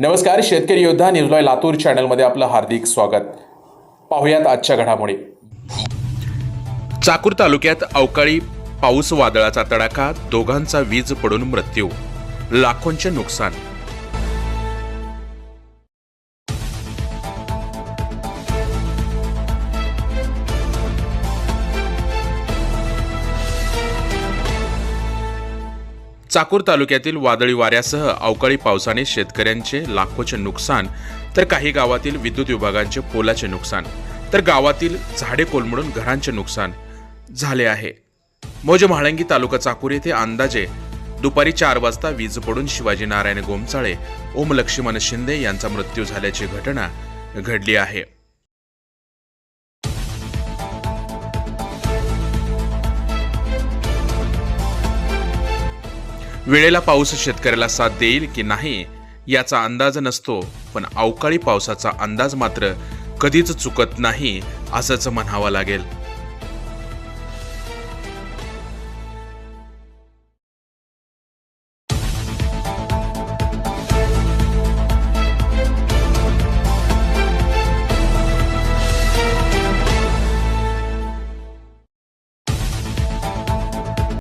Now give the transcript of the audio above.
नमस्कार शेतकरी योद्धा न्यूजलॉय लातूर चॅनलमध्ये आपलं हार्दिक स्वागत. पाहुयात आजच्या घडामोडी. चाकूर तालुक्यात अवकाळी पाऊस वादळाचा तडाखा दोघांचा वीज पडून मृत्यू लाखोंचे नुकसान. चाकूर तालुक्यातील वादळी वाऱ्यासह अवकाळी पावसाने शेतकऱ्यांचे लाखोचे नुकसान तर काही गावातील विद्युत विभागांचे पोलाचे नुकसान तर गावातील झाडे कोलमडून घरांचे नुकसान झाले आहे. मोज म्हाळंगी तालुका चाकूर येथे अंदाजे दुपारी चार वाजता वीज पडून शिवाजी नारायण गोमचाळे ओम लक्ष्मण शिंदे यांचा मृत्यू झाल्याची घटना घडली आहे. वेळेला पाऊस शेतकऱ्याला साथ देईल की नाही याचा अंदाज नसतो पण अवकाळी पावसाचा अंदाज मात्र कधीच चुकत नाही असंच म्हणावं लागेल.